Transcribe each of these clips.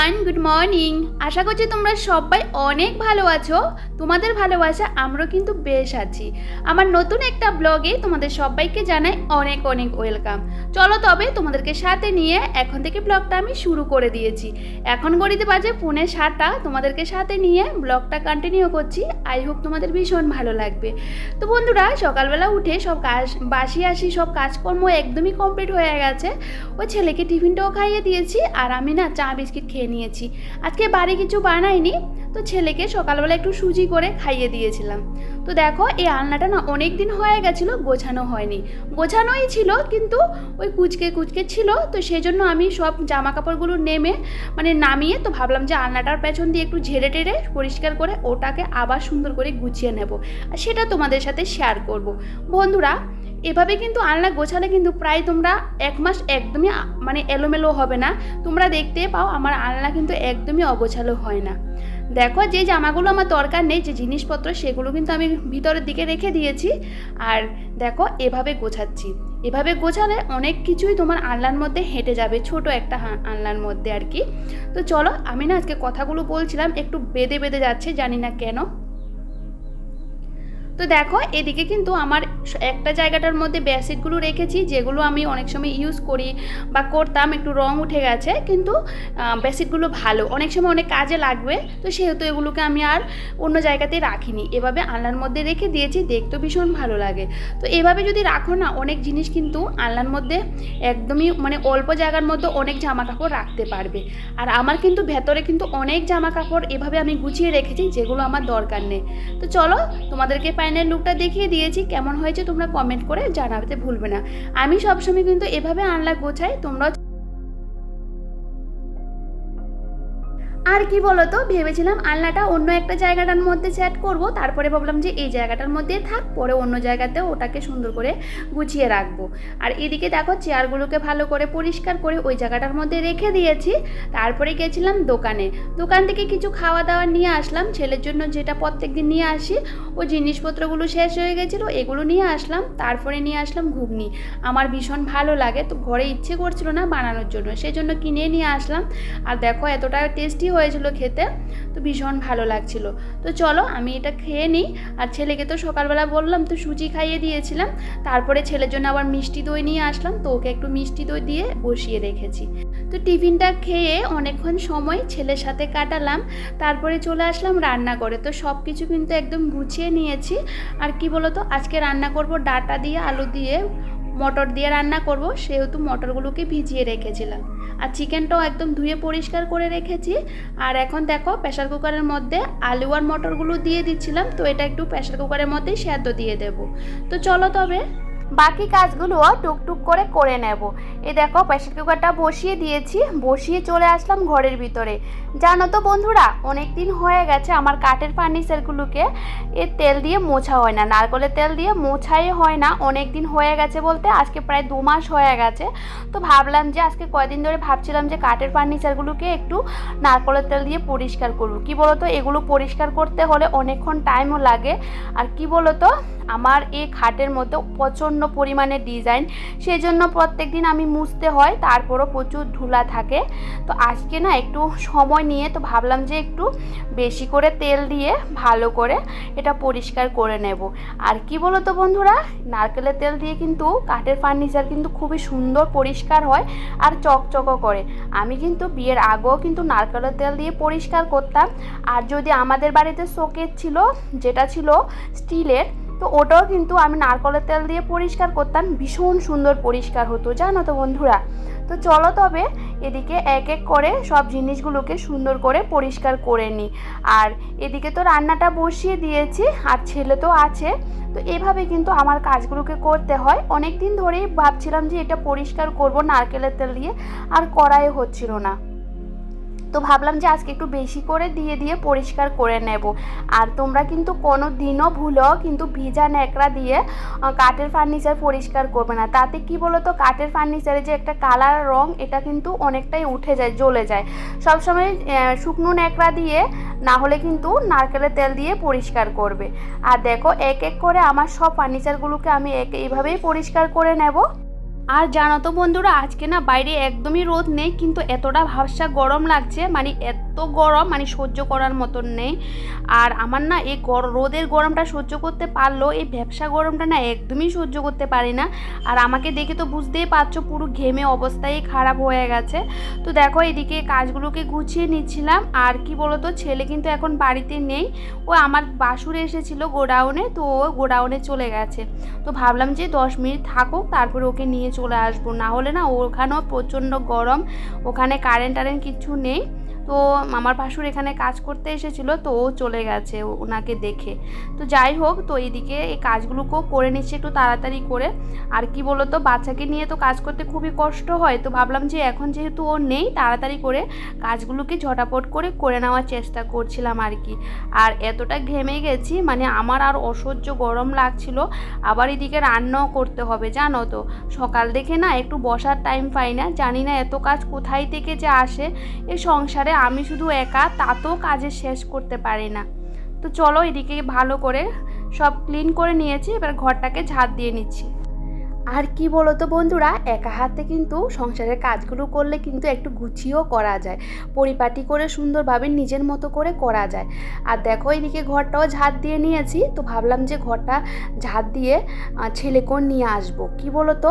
Everyone good morning আশা করছি তোমরা সবাই অনেক ভালো আছো। তোমাদের ভালোবাসা আমরাও কিন্তু বেশ আছি। আমার নতুন একটা ব্লগে তোমাদের সবাইকে জানাই অনেক অনেক ওয়েলকাম। চলো তবে তোমাদেরকে সাথে নিয়ে এখন থেকে ব্লগটা আমি শুরু করে দিয়েছি। এখন গড়িতে বাজে পুনে সাতটা। তোমাদেরকে সাথে নিয়ে ব্লগটা কন্টিনিউ করছি। আই হোপ তোমাদের ভীষণ ভালো লাগবে। তো বন্ধুরা, সকালবেলা উঠে সব কাজ, বাসি আসি, সব কাজকর্ম একদমই কমপ্লিট হয়ে গেছে। ওই ছেলেকে টিফিনটাও খাইয়ে দিয়েছি। আর আমি না চা, বিস্কিট খেয়ে নিয়েছি। আজকে বাড়ি কিছু বানাইনি, তো ছেলেকে সকালবেলা একটু সুজি করে খাইয়ে দিয়েছিলাম। তো দেখো, এই আলনাটা না অনেক দিন হয়ে গেছিল, গোছানো হয়নি। গোছানোই ছিল, কিন্তু ওই কুচকে কুচকে ছিল, তো সেই জন্য আমি সব জামা কাপড়গুলো নেমে মানে নামিয়ে, তো ভাবলাম যে আলনাটার পেছন দিয়ে একটু ঝেড়ে টেড়ে পরিষ্কার করে ওটাকে আবার সুন্দর করে গুছিয়ে নেব। আর সেটা তোমাদের সাথে শেয়ার করব। বন্ধুরা এভাবে কিন্তু আলনা গোছালে কিন্তু প্রায় তোমরা এক মাস একদমই মানে এলোমেলো হবে না। তোমরা দেখতে পাও আমার আলনা কিন্তু একদমই অগোছালো হয় না। দেখো যে জামাগুলো আমার দরকার নেই, যে জিনিসপত্র, সেগুলো কিন্তু আমি ভিতরের দিকে রেখে দিয়েছি। আর দেখো এভাবে গোছাচ্ছি। এভাবে গোছালে অনেক কিছুই তোমার আনলার মধ্যে হেঁটে যাবে, ছোট একটা আনলার মধ্যে আর কি। তো চলো, আমি না আজকে কথাগুলো বলছিলাম, একটু বেঁধে বেঁধে যাচ্ছে, জানি না কেন। তো দেখো, এদিকে কিন্তু আমার একটা জায়গাটার মধ্যে বেডশিটগুলো রেখেছি, যেগুলো আমি অনেক সময় ইউজ করি বা করতাম, একটু রং উঠে গেছে, কিন্তু বেডশিটগুলো ভালো। অনেক সময় অনেক কাজে লাগবে, তো সেহেতু এগুলোকে আমি আর অন্য জায়গাতে রাখিনি। এভাবে আলনার মধ্যে রেখে দিয়েছি, দেখতে ভীষণ ভালো লাগে। তো এভাবে যদি রাখো না, অনেক জিনিস কিন্তু আলনার মধ্যে একদমই মানে অল্প জায়গার মধ্যে অনেক জামা কাপড় রাখতে পারবে। আর আমার কিন্তু ভেতরে কিন্তু অনেক জামা কাপড় এভাবে আমি গুছিয়ে রেখেছি, যেগুলো আমার দরকার নেই। তো চলো, তোমাদেরকে ফাইনাল লুকটা দেখিয়ে দিয়েছি, কেমন হয়েছে তোমরা কমেন্ট করে জানাতে ভুলবে না। আমি সবসময় কিন্তু এভাবে আনলা গোছাই তোমরাও আর কি বলতো, ভেবেছিলাম আলনাটা অন্য একটা জায়গাটার মধ্যে সেট করব, তারপরে ভাবলাম যে এই জায়গাটার মধ্যে থাক, পরে অন্য জায়গাতেও ওটাকে সুন্দর করে গুছিয়ে রাখব। আর এদিকে দেখো চেয়ারগুলোকে ভালো করে পরিষ্কার করে ওই জায়গাটার মধ্যে রেখে দিয়েছি, তারপরে গেছিলাম দোকানে। দোকান থেকে কিছু খাওয়া দাওয়া নিয়ে আসলাম, ছেলের জন্য যেটা প্রত্যেক দিন নিয়ে আসি ও জিনিসপত্রগুলো শেষ হয়ে গেছিল, এগুলো নিয়ে আসলাম, তারপরে নিয়ে আসলাম ঘুগনি। আমার ভীষণ ভালো লাগে, তো ঘরে ইচ্ছে করছিল না বানানোর জন্য সেই জন্য কিনে নিয়ে আসলাম। আর দেখো এতটা টেস্টি হয়েছিল খেতে, তো ভীষণ ভালো লাগছিল। তো চলো আমি এটা খেয়ে নিই। আর ছেলেকে তো সকালবেলা বললাম, তো সুজি খাইয়ে দিয়েছিলাম। তারপরে ছেলের জন্য আবার মিষ্টি দই নিয়ে আসলাম। তো ওকে একটু মিষ্টি দই দিয়ে বসিয়ে রেখেছি। তো টিফিনটা খেয়ে অনেকক্ষণ সময় ছেলের সাথে কাটালাম। তারপরে চলে আসলাম রান্না করে তো সব কিছু কিন্তু একদম গুছিয়ে নিয়েছি। আর কি বলতো, আজকে রান্না করব ডাটা দিয়ে, আলু দিয়ে। মটর দিয়ে রান্না করব, সেহেতু মটরগুলোকে ভিজিয়ে রেখেছিলাম। আর চিকেনটাও একদম ধুয়ে পরিষ্কার করে রেখেছি। আর এখন দেখো প্রেশার কুকারের মধ্যে আলু আর মটরগুলো দিয়ে দিচ্ছিলাম, তো এটা একটু প্রেশার কুকারের মধ্যেই সেদ্ধ দিয়ে দেব। তো চলো তবে বাকি কাজগুলোও টুকটুক করে করে নেব। এই দেখো প্রেশার কুকারটা বসিয়ে দিয়েছি, বসিয়ে চলে আসলাম ঘরের ভিতরে। জানো তো বন্ধুরা অনেক দিন হয়ে গেছে আমার কাঠের ফার্নিচারগুলোকে এ তেল দিয়ে মোছা হয় না। নারকলের তেল দিয়ে মোছাই হয় না অনেক দিন হয়ে গেছে বলতে, আজকে প্রায় দু মাস হয়ে গেছে। তো ভাবলাম যে আজকে কয়দিন ধরে ভাবছিলাম যে কাঠের ফার্নিচারগুলোকে একটু নারকলের তেল দিয়ে পরিষ্কার করব। কি বলতো, এগুলো পরিষ্কার করতে হলে অনেকক্ষণ টাইমও লাগে। আর কি বলতো আমার এই খাটের মধ্যে প্রচণ্ড পরিমাণে ডিজাইন। সেই জন্য প্রত্যেক দিন আমি মুছতে হয়, তারপরও প্রচুর ধুলা থাকে। তো আজকে না একটু সময় নিয়ে তো ভাবলাম যে একটু বেশি করে তেল দিয়ে ভালো করে এটা পরিষ্কার করে নেব। আর কি বলো তো বন্ধুরা, নারকেলের তেল দিয়ে কিন্তু কাঠের ফার্নিচার কিন্তু খুবই সুন্দর পরিষ্কার হয় আর চকচকও করে। আমি কিন্তু বিয়ের আগেও কিন্তু নারকেলের তেল দিয়ে পরিষ্কার করতাম। আর যদি আমাদের বাড়িতে শোকেস ছিল, যেটা ছিল স্টিলের তো ওটাও কিন্তু আমি নারকলের তেল দিয়ে পরিষ্কার করতাম, ভীষণ সুন্দর পরিষ্কার হতো, জানো তো বন্ধুরা? তো চলো তবে এদিকে এক এক করে সব জিনিসগুলোকে সুন্দর করে পরিষ্কার করে নিই। আর এদিকে তো রান্নাটা বসিয়ে দিয়েছি, আর ছেলে তো আছে। তো এভাবে কিন্তু আমার কাজগুলোকে করতে হয়। অনেক দিন ধরেই ভাবছিলাম যে এটা পরিষ্কার করব নারকেলের তেল দিয়ে, আর করাই হচ্ছিল না। তো ভাবলাম যে আজকে একটু বেশি করে দিয়ে দিয়ে পরিষ্কার করে নেব। আর তোমরা কিন্তু কোনো দিনও ভুলো, কিন্তু ভিজা ন্যাকড়া দিয়ে কাঠের ফার্নিচার পরিষ্কার করবে না। তাতে কি বলো তো কাঠের ফার্নিচারে যে একটা কালার রং, এটা কিন্তু অনেকটাই উঠে যায়, জ্বলে যায়। সবসময় শুকনো ন্যাকড়া দিয়ে, না হলে কিন্তু নারকেলের তেল দিয়ে পরিষ্কার করবে। আর দেখো, এক এক করে আমার সব ফার্নিচারগুলোকে আমি এক এইভাবেই পরিষ্কার করে নেব। আর জানো তো বন্ধুরা, আজকে না বাইরে একদমই রোদ নেই, কিন্তু এতটা ভাবসা গরম লাগছে মানে এত গরম মানে সহ্য করার মতন নেই। আর আমার না এই রোদের গরমটা সহ্য করতে পারলেও, এই ব্যবসা গরমটা না একদমই সহ্য করতে পারি না। আর আমাকে দেখে তো বুঝতেই পারছ, পুরো ঘেমে অবস্থাই খারাপ হয়ে গেছে। তো দেখো, এদিকে কাজগুলোকে গুছিয়ে নিচ্ছিলাম। আর কি বলতো, ছেলে কিন্তু এখন বাড়িতে নেই। ও আমার বাসুর এসেছিল গোডাউনে, তো ও গোডাউনে চলে গেছে। তো ভাবলাম যে দশ মিনিট থাকুক, তারপরে ওকে নিয়ে চলে আসব। না হলে না ওখানেও প্রচণ্ড গরম ওখানে কারেন্ট টারেন্ট কিছু নেই। তো আমার ভাসুর এখানে কাজ করতে এসেছিল, তো ও চলে গেছে ওনাকে দেখে। তো যাই হোক, তো এইদিকে এই কাজগুলোকেও করে নিচ্ছে একটু তাড়াতাড়ি করে। আর কি বলতো, বাচ্চাকে নিয়ে তো কাজ করতে খুবই কষ্ট হয়, তো ভাবলাম যে এখন যেহেতু ও নেই, তাড়াতাড়ি করে কাজগুলোকে ঝটাপট করে করে নেওয়ার চেষ্টা করছিলাম আর কি। আর এতটা ঘেমে গেছি মানে আমার আর অসহ্য গরম লাগছিল, আবার এদিকে রান্নাও করতে হবে, জানো তো। সকাল দেখে না একটু বসার টাইম পাই না, জানি না এত কাজ কোথায় থেকে যে আসে এই সংসারে আমি শুধু একা তা তো কাজে শেষ করতে পারি না। তো চলো এদিকে ভালো করে সব ক্লিন করে নিয়েছি, এবার ঘরটাকে ঝাঁট দিয়ে নিচ্ছি। আর কি বলো তো বন্ধুরা, একা হাতে কিন্তু সংসারের কাজগুলো করলে কিন্তু একটু গুছিয়েও করা যায়। পরিপাটি করে সুন্দরভাবে নিজের মতো করে করা যায়। আর দেখো, এদিকে ঘরটাও ঝাড় দিয়ে নিয়েছি। তো ভাবলাম যে ঘরটা ঝাড় দিয়ে ছেলেকেও নিয়ে আসব। কি বলো তো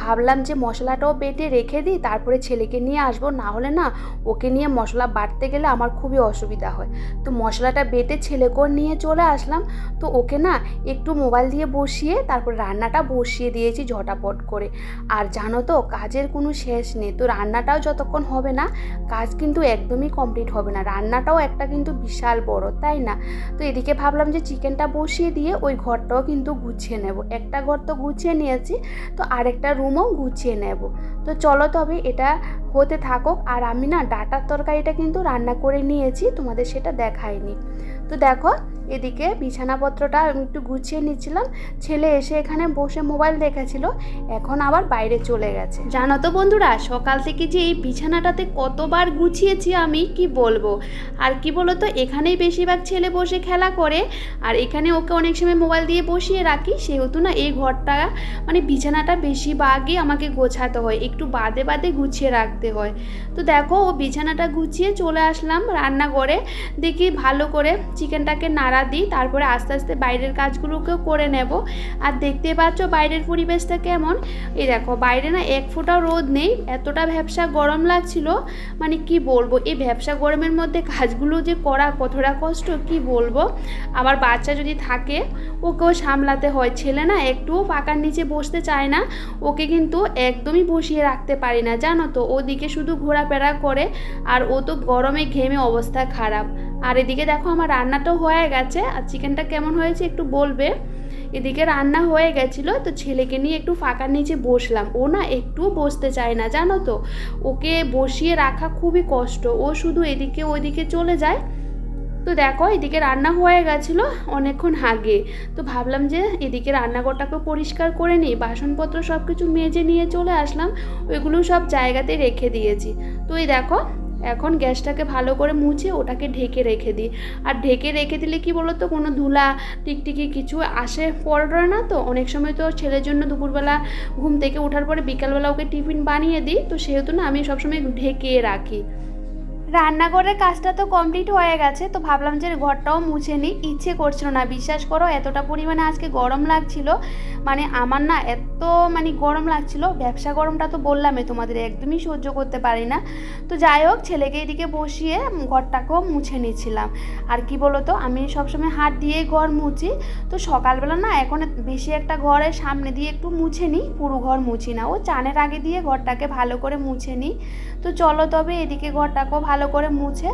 ভাবলাম যে মশলাটাও বেটে রেখে দিই, তারপরে ছেলেকে নিয়ে আসব। না হলে না, ওকে নিয়ে মশলা বাটতে গেলে আমার খুবই অসুবিধা হয়। তো মশলাটা বেটে ছেলেকেও নিয়ে চলে আসলাম। তো ওকে না, একটু মোবাইল দিয়ে বসিয়ে, তারপর রান্নাটা বসিয়ে দিয়েছি ঝটাপট করে। আর জানো তো, কাজের কোনো শেষ নেই। তো রান্নাটাও যতক্ষণ হবে না, কাজ কিন্তু একদমই কমপ্লিট হবে না। রান্নাটাও একটা কিন্তু বিশাল বড়, তাই না? তো এদিকে ভাবলাম যে চিকেনটা বসিয়ে দিয়ে ওই ঘরটাও কিন্তু গুছিয়ে নেব। একটা ঘর তো গুছিয়ে নিয়েছি, তো আরেকটা রুমও গুছিয়ে নেব। তো চলো তবে এটা হতে থাকুক। আর আমি না ডাটার তরকারিটা কিন্তু রান্না করে নিয়েছি, তোমাদের সেটা দেখাইনি। তো দেখো, এদিকে বিছানাপত্রটা একটু গুছিয়ে নিচ্ছিলাম। ছেলে এসে এখানে বসে মোবাইল দেখেছিল, এখন আবার বাইরে চলে গেছে। জানো তো বন্ধুরা, সকাল থেকে যে এই বিছানাটাতে কতবার গুছিয়েছি আমি, কি বলব? আর কি বলো তো এখানেই বেশিরভাগ ছেলে বসে খেলা করে, আর এখানে ওকে অনেক সময় মোবাইল দিয়ে বসিয়ে রাখি। সেহেতু না, এই ঘরটা মানে বিছানাটা বেশিরভাগই আমাকে গোছাতে হয়, একটু বাদে বাদে গুছিয়ে রাখতে হয়। তো দেখো, ও বিছানাটা গুছিয়ে চলে আসলাম রান্নাঘরে। দেখি ভালো করে চিকেনটাকে নাড়া দিই, তারপরে আস্তে আস্তে বাইরের কাজগুলোকেও করে নেব। আর দেখতে পাচ্ছ বাইরের পরিবেশটা কেমন? এই দেখো, বাইরে না এক ফোঁটাও রোদ নেই, এতটা ভ্যাবসা গরম লাগছিল। মানে কি বলব, এই ভ্যাবসা গরমের মধ্যে কাজগুলো যে করা কতটা কষ্ট, কি বলব? আবার বাচ্চা যদি থাকে, ওকেও সামলাতে হয়। ছেলে না একটুও পাকার নিচে বসতে চায় না, ওকে কিন্তু একদমই বসিয়ে রাখতে পারি না। জানো তো, ওদিকে শুধু ঘোরাফেরা করে, আর ও তো গরমে ঘেমে অবস্থা খারাপ। আর এদিকে দেখো আমার রান্নাটাও হয়ে গেছে আর চিকেনটা কেমন হয়েছে একটু বলবে। এদিকে রান্না হয়ে গেছিল, তো ছেলেকে নিয়ে একটু ফাঁকার নিচে বসলাম। ও না একটুও বসতে চায় না, জানো তো? ওকে বসিয়ে রাখা খুবই কষ্ট। ও শুধু এদিকে ওইদিকে চলে যায়। তো দেখো এদিকে রান্না হয়ে গেছিল অনেকক্ষণ আগে। তো ভাবলাম যে এদিকে রান্নাঘরটাকে পরিষ্কার করে নিই, বাসনপত্র সব কিছু মেজে নিয়ে চলে আসলাম। ওইগুলো সব জায়গাতে রেখে দিয়েছি। তো এই দেখো এখন গ্যাসটাকে ভালো করে মুছে ওটাকে ঢেকে রেখে দিই। আর ঢেকে রেখে দিলে কি বলো তো কোনো ধুলা, টিকটিকি কিছু আসে পড়ে না তো। অনেক সময় তো ছেলের জন্য দুপুরবেলা ঘুম থেকে ওঠার পরে বিকালবেলা ওকে টিফিন বানিয়ে দিই। তো সেহেতু না আমি সবসময় ঢেকে রাখি। রান্নাঘরের কাজটা তো কমপ্লিট হয়ে গেছে, তো ভাবলাম যে ঘরটাও মুছে নিই। ইচ্ছে করছিল না, বিশ্বাস করো এতটা পরিমাণে আজকে গরম লাগছিল। মানে আমার না এত মানে গরম লাগছিল, ব্যবসা গরমটা তো বললামই তোমাদের, একদমই সহ্য করতে পারি না। তো যাই হোক, ছেলেকে এদিকে বসিয়ে ঘরটাকেও মুছে নিচ্ছিলাম। আর কি বলো তো আমি সবসময় হাত দিয়ে ঘর মুছি, তো সকালবেলা না এখন বেশি একটা ঘরের সামনে দিয়ে একটু মুছে নিই, পুরো ঘর মুছি না। ও চানের আগে দিয়ে ঘরটাকে ভালো করে মুছে নিই। তো চলো তবে এদিকে ঘরটাকেও ভালো করে মুছে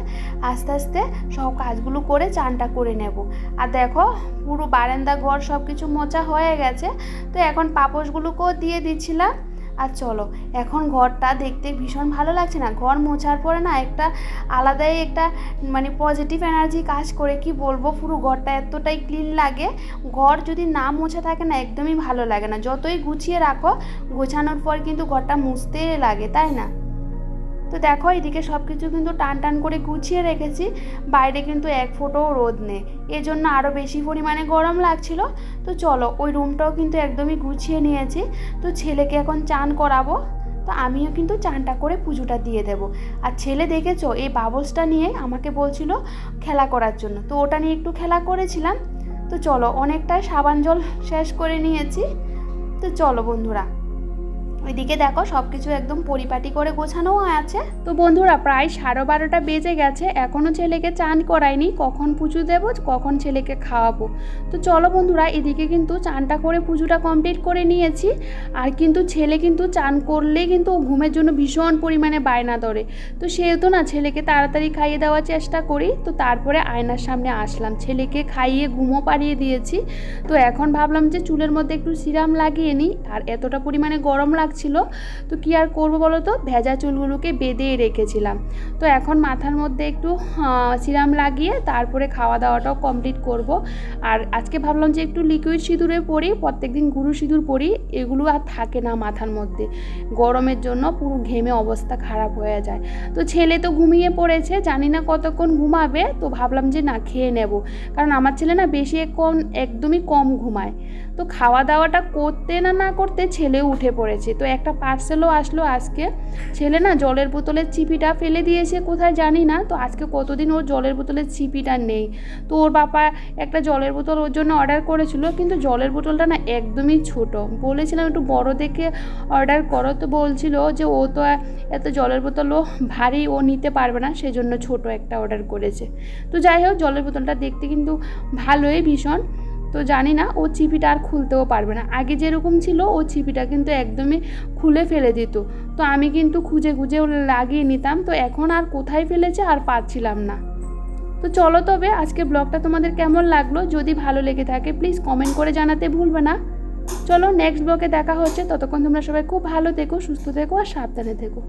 আস্তে আস্তে সব কাজগুলো করে চানটা করে নেব। আর দেখো, পুরো বারান্দা ঘর সব কিছু মোচা হয়ে গেছে, তো এখন পাপোশগুলোকেও দিয়ে দিচ্ছিলাম। আর চলো, এখন ঘরটা দেখতে ভীষণ ভালো লাগছে না? ঘর মোছার পরে না একটা আলাদাই একটা মানে পজিটিভ এনার্জি কাজ করে, কি বলব? পুরো ঘরটা এতটাই ক্লিন লাগে। ঘর যদি না মোছা থাকে না, একদমই ভালো লাগে না। যতই গুছিয়ে রাখো, গোছানোর পর কিন্তু ঘরটা মুছতে লাগে, তাই না? তো দেখো, এদিকে সব কিছু কিন্তু টান টান করে গুছিয়ে রেখেছি। বাইরে কিন্তু এক ফোঁটাও রোদ নেই। এজন্য আরও বেশি পরিমাণে গরম লাগছিল। তো চলো, ওই রুমটাও কিন্তু একদমই গুছিয়ে নিয়েছি। তো ছেলেকে এখন চান করাবো। তো আমিও কিন্তু চানটা করে পুজোটা দিয়ে দেব। আর ছেলে দেখেছ, এই বাবলসটা নিয়ে আমাকে বলছিল খেলা করার জন্য। তো ওটা নিয়ে একটু খেলা করেছিলাম। তো চলো, অনেকটাই সাবান জল শেষ করে নিয়েছি। তো চলো বন্ধুরা ওইদিকে দেখো সব কিছু একদম পরিপাটি করে গোছানোও আছে। তো বন্ধুরা, প্রায় সাড়ে বারোটা বেজে গেছে এখনও ছেলেকে চান করাইনি, কখন পুজো দেবো, কখন ছেলেকে খাওয়াবো। তো চলো বন্ধুরা, এদিকে কিন্তু চানটা করে পুজোটা কমপ্লিট করে নিয়েছি, আর কিন্তু ছেলে কিন্তু চান করলেই কিন্তু ও ঘুমের জন্য ভীষণ পরিমাণে বায়না ধরে। তো সেহেতু না, ছেলেকে তাড়াতাড়ি খাইয়ে দেওয়ার চেষ্টা করি, তো তারপরে আয়নার সামনে আসলাম। ছেলেকে খাইয়ে ঘুমও পাড়িয়ে দিয়েছি, তো এখন ভাবলাম যে চুলের মধ্যে একটু সিরাম লাগিয়ে নিই, আর এতটা পরিমাণে গরম লাগছিল তো কি আর করব বলো তো? ভেজা চুলগুলোকে বেঁধে রেখেছিলাম। তো এখন মাথার মধ্যে একটু সিরাম লাগিয়ে তারপরে খাওয়া দাওয়াটাও কমপ্লিট করব। আর আজকে ভাবলাম যে একটু লিকুইড সিঁদুরে পরি, প্রত্যেকদিন গুরু সিঁদুর পরি, এগুলো আর থাকে না মাথার মধ্যে। গরমের জন্য পুরো ঘেমে অবস্থা খারাপ হয়ে যায়। তো ছেলে তো ঘুমিয়ে পড়েছে, জানি না কতক্ষণ ঘুমাবে, তো ভাবলাম যে না খেয়ে নেব। কারণ আমার ছেলে না বেশি কম একদমই কম ঘুমায়। তো খাওয়া দাওয়াটা করতে না না করতে ছেলে উঠে পড়েছে। তো একটা পার্সেলও আসলো আজকে। ছেলে না জলের বোতলের চিপিটা ফেলে দিয়েছে কোথায় জানি না। তো আজকে কতদিন ওর জলের বোতলের চিপিটা নেই। তো ওর বাবা একটা জলের বোতল ওর জন্য অর্ডার করেছিল, কিন্তু জলের বোতলটা না একদমই ছোট। বলেছিলাম, একটু বড় দেখে অর্ডার করো। তো বলছিল যে, ও তো এত জলের বোতলও ভারী ও নিতে পারবে না, সেজন্য ছোট একটা অর্ডার করেছে। তো যাই হোক, জলের বোতলটা দেখতে কিন্তু ভালোই ভীষণ। তো জানি না, ও চিপিটা আর খুলতেও পারবে না। আগে যেরকম ছিল, ও চিপিটা কিন্তু একদমই খুলে ফেলে দিত। তো আমি কিন্তু খুঁজে খুঁজে লাগিয়ে নিতাম। তো এখন আর কোথায় ফেলেছে আর পাচ্ছিলাম না। তো চলো তবে আজকে ব্লগটা তোমাদের কেমন লাগল? যদি ভালো লেগে থাকে প্লিজ কমেন্ট করে জানাতে ভুলবে না। চলো নেক্সট ব্লগে দেখা হচ্ছে। ততক্ষণ তোমরা সবাই খুব ভালো থেকো, সুস্থ থেকো আর সাবধানে থেকো।